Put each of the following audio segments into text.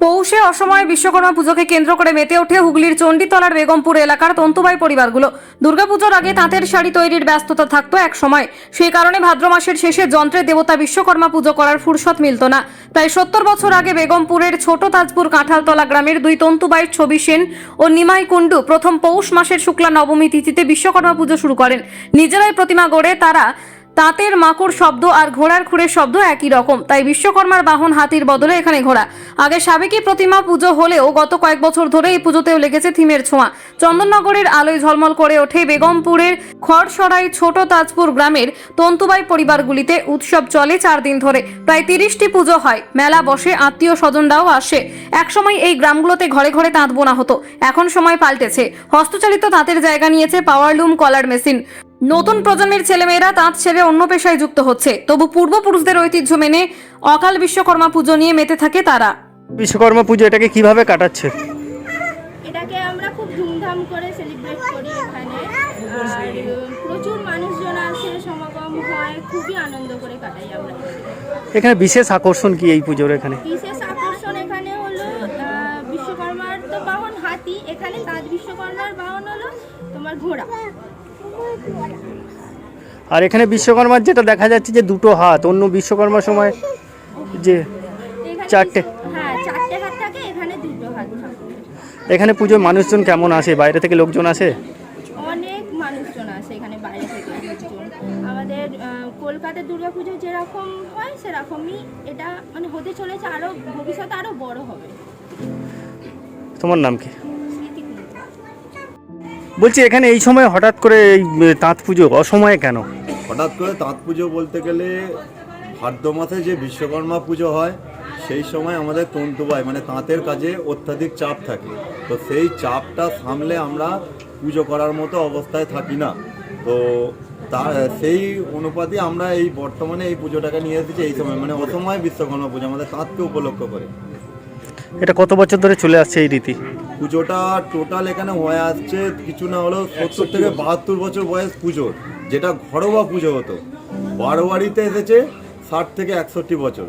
পৌষে অসময়ে বিশ্বকর্মা পুজোকে কেন্দ্র করে মেতে ওঠে হুগলির চণ্ডীতলার বেগমপুর এলাকার তন্তুবাই পরিবারগুলো। দুর্গাপুজোর আগে তাঁতের শাড়ি তৈরির ব্যস্ততা থাকতো এক সময়। সেই কারণে ভাদ্র মাসের শেষে যন্ত্রের দেবতা বিশ্বকর্মা পুজো করার ফুরসত মিলত না। তাই সত্তর বছর আগে বেগমপুরের ছোট তাজপুর কাঁঠালতলা গ্রামের দুই তন্তুবাইয়ের ছবি সেন ও নিমাই কুণ্ডু প্রথম পৌষ মাসের শুক্লা নবমী তিথিতে বিশ্বকর্মা পুজো শুরু করেন। নিজেরাই প্রতিমা গড়ে তারা তাঁতের মাকড় শব্দ আর ঘোড়ার খুঁড়ের শব্দ একই রকম। তাই বিশ্বকর্মার বাহন হাতির বদলে এখানে ঘোড়া। আগে সাবেকি প্রতিমা পুজো হলেও গত কয়েক বছর ধরে এই পুজোতেও লেগেছে থিমের ছোঁয়া। চন্দননগরের আলোয় ঝলমল করে ওঠে বেগমপুরের খড়সরাই ছোট তাজপুর গ্রামের তন্তুবাই পরিবারগুলিতে উৎসব চলে চার দিন ধরে। প্রায় তিরিশটি পুজো হয়। মেলা বসে, আত্মীয় স্বজনরাও আসে। একসময় এই গ্রামগুলোতে ঘরে ঘরে তাঁত বোনা হতো। এখন সময় পাল্টেছে। হস্তচালিত তাঁতের জায়গা নিয়েছে পাওয়ারলুম কলার মেশিন। নতুন প্রজন্মের ছেলেমেয়েরা তাঁত ছেড়ে অন্য পেশায় যুক্ত হচ্ছে। তবু পূর্বপুরুষদের ঐতিহ্য মেনে অকাল বিশ্বকর্মা পুজো নিয়ে মেতে থাকে তারা। বিশ্বকর্মা পুজো এটাকে কীভাবে কাটাচ্ছে? এটাকে আমরা খুব ধুমধাম করে সেলিব্রেট করি এখানে। আর প্রচুর মানুষজন আসে সমাগম হয় খুবই আনন্দ করে কাটাই আমরা। এখানে বিশেষ আকর্ষণ কি এই পুজোর এখানে? বিশেষ আকর্ষণ এখানে হলো আহ, বিশ্বকর্মার তো বাহন হাতি এখানে তাজ বিশ্বকর্মার বাহন হলো তোমার ঘোড়া। আর এখানে বিশ্বকর্মার যেটা দেখা যাচ্ছে যে দুটো হাত অন্য বিশ্বকর্মার সময় যে চারটে। হ্যাঁ এখানে পুজোর মানুষজন কেমন আসে বাইরে থেকে লোকজন আসে অনেক মানুষজন আসে এখানে বাইরে থেকে আমাদের কলকাতার দুর্গাপুজো যেরকম হয় সেরকমই এটা মানে হতে চলেছে আরও ভবিষ্যতে আরও বড় হবে তোমার নাম কি। বলছি এখানে এই সময় হঠাৎ করে এই তাঁত পুজো অসময়ে কেন? হঠাৎ করে তাঁত পুজো বলতে গেলে ভাদ্র মাসে যে বিশ্বকর্মা পুজো হয় সেই সময় আমাদের তন্তুবাই মানে তাঁতের কাজে অত্যাধিক চাপ থাকে। তো সেই চাপটা সামলে আমরা পুজো করার মতো অবস্থায় থাকি না। তো তার সেই অনুপাতে আমরা এই বর্তমানে এই পুজোটাকে নিয়ে এসেছি এই সময় মানে অসময় বিশ্বকর্মা পুজো আমাদের তাঁতকে উপলক্ষ করে। এটা কত বছর ধরে চলে আসছে এই রীতি? পুজোটা টোটাল এখানে হয়ে আসছে কিছু না হলেও সত্তর থেকে বাহাত্তর বছর বয়স পুজোর যেটা ঘরোয়া পুজো হতো। বারোয়ারিতে এসেছে ষাট থেকে একষট্টি বছর।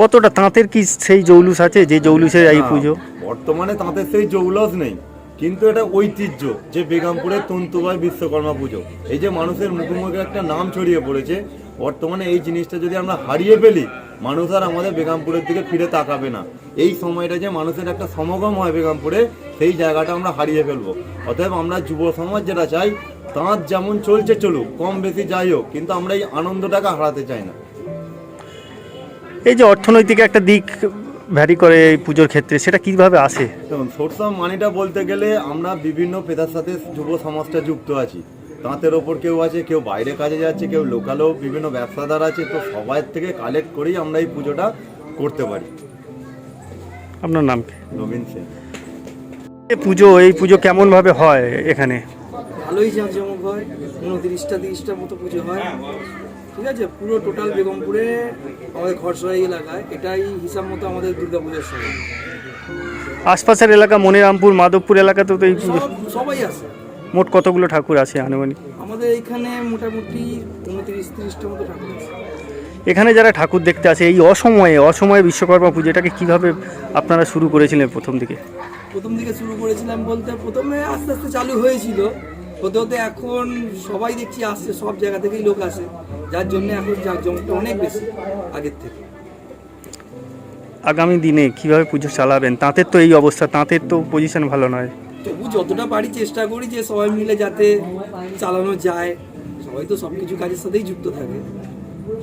কতটা তাঁতের কি সেই জৌলুস আছে যে জৌলুসে এই পুজো? বর্তমানে তাঁতের সেই জৌলস নেই কিন্তু এটা ঐতিহ্য যে বেগমপুরের তন্তুবাই বিশ্বকর্মা পুজো। এই যে মানুষের মুখে মুখে একটা নাম ছড়িয়ে পড়েছে বর্তমানে এই জিনিসটা যদি আমরা হারিয়ে ফেলি মানুষ আর আমাদের বেগমপুরের দিকে ফিরে তাকাবে না। এই সময়টা যে মানুষের একটা সমাগম হয় বেগমপুরে সেই জায়গাটা আমরা হারিয়ে ফেলব। অতএব আমরা যুব সমাজ যেটা চাই তাঁত যেমন চলছে চলুক কম বেশি যাই হোক কিন্তু আমরা এই আনন্দটাকে হারাতে চাই না। এই যে অর্থনৈতিক একটা দিক ভ্যারি করে এই পুজোর ক্ষেত্রে সেটা কীভাবে আসে? দেখুন সোর্স অফ মানিটা বলতে গেলে আমরা বিভিন্ন পেশার সাথে যুব সমাজটা যুক্ত আছি। তাঁতের ওপর কেউ আছে কেউ বাইরে কাজে যাচ্ছে কেউ লোকালেও বিভিন্ন ব্যবসাদার আছে তো সবাই থেকে কালেক্ট করেই আমরা এই পুজোটা করতে পারি। আপনার নাম কি? নবীন সেন। এই পুজো এই পুজো কেমন ভাবে হয় এখানে? ভালোই জাঁকজমক হয় উনত্রিশটা তিরিশটা মতো পুজো হয়। ঠিক আছে? পুরো টোটাল বেগমপুরে আমাদের খরসরাই এলাকায় এটাই হিসাব মতো আমাদের দুর্গা পুজোর সময়। আশপাশের এলাকা মনিরামপুর মাধবপুর এলাকাতেও তো এই পুজো। সবাই আসে। মোট কতগুলো ঠাকুর আছে আনুমানিক? আমাদের এইখানে মোটামুটি উনত্রিশ তিরিশটা মতো ঠাকুর আছে। এখানে যারা ঠাকুর দেখতে আসে এই অসময়ে অসময়ে বিশ্বকর্মা পুজো এটাকে কীভাবে আপনারা শুরু করেছিলেন প্রথম দিকে? প্রথম দিকে শুরু করেছিলাম বলতে প্রথমে আস্তে আস্তে চালু হয়েছিল। হতে হতে এখন সবাই দেখছি আসছে সব জায়গা থেকেই লোক আসে। যার জন্য এখন জমটা অনেক বেশি আগের থেকে। আগামী দিনে কীভাবে পুজো চালাবেন? তাঁতের তো এই অবস্থা তাঁতের তো পজিশন ভালো নয়। তবু যতটা পারি চেষ্টা করি যে সবাই মিলে যাতে চালানো যায়। সবাই তো সব কিছু কাজের সাথেই যুক্ত থাকে।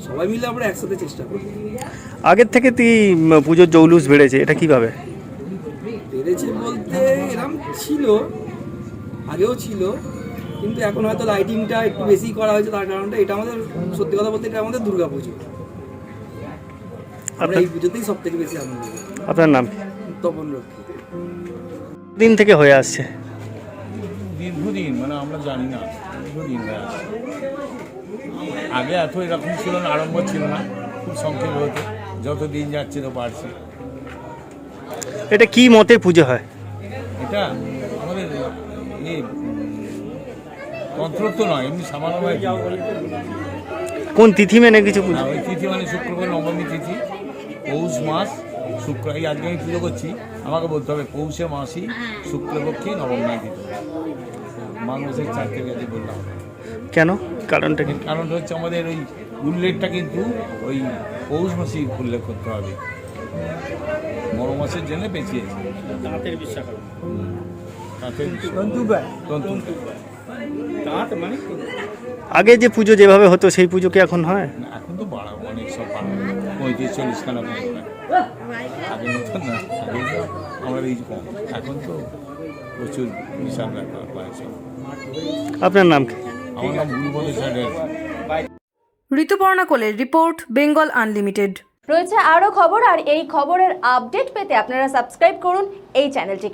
সবাই মিলে আমরা একসাথে চেষ্টা করি। আগের থেকে তুই পুজোর জৌলুস বেড়েছে এটা কীভাবে? পেরেছে বলতে এরম ছিল আগেও ছিল কিন্তু এখন হয়তো লাইটিংটা একটু বেশি করা হয়েছে তার কারণটা এটা আমাদের সত্যি কথা বলতে এটা আমাদের দুর্গা পুজো আমরা আপনার এই পুজোতেই সব থেকে বেশি আনন্দ আপনার নাম? তপন রক্ষী। দিন থেকে হয়ে আসছে। দীর্ঘদিন মানে আমরা জানি না দীর্ঘদিন হয়ে আসছে। আগে এত এরকম ছিল না আড়ম্বর ছিল না খুব সংক্ষেপে হতো যত দিন যাচ্ছে তো বাড়ছে। এটা কি মতের পুজো হয়? এটা আমাদের ইয়ে তন্ত্র তো নয় এমনি হয়। কোন তিথি মেনে কিছু না ওই তিথি মানে শুক্রবার নবমী তিথি পৌষ মাস শুক্র এই আজকে আমি পুজো করছি। আমাকে বলতে হবে পৌষের মাসি শুক্লপক্ষে নবম নাই দিতে মাসের চার থেকে আজকে বললাম। কেন? কারণটা কি? কারণটা হচ্ছে আমাদের ওই উল্লেখটা কিন্তু ওই পৌষ মাসেই উল্লেখ করতে হবে। বড় মাসের জন্য বেঁচিয়েছে তাঁতের বিশ্বাস তাঁতের আগে যে পুজো যেভাবে হতো সেই পুজো কি এখন হয়? না, এখন তো বাড়া অনেক সব পঁয়ত্রিশ চল্লিশ খানা আগের না আগে তো আমরা এই কম এখন তো প্রচুর বিশাল ব্যাপার আপনার নাম কি? আমার নাম গুরুপদ ঋতুপর্ণা কোলের রিপোর্ট বেঙ্গল আনলিমিটেড। রয়েছে আরও খবর আর এই খবরের আপডেট পেতে আপনারা সাবস্ক্রাইব করুন এই চ্যানেলটিকে।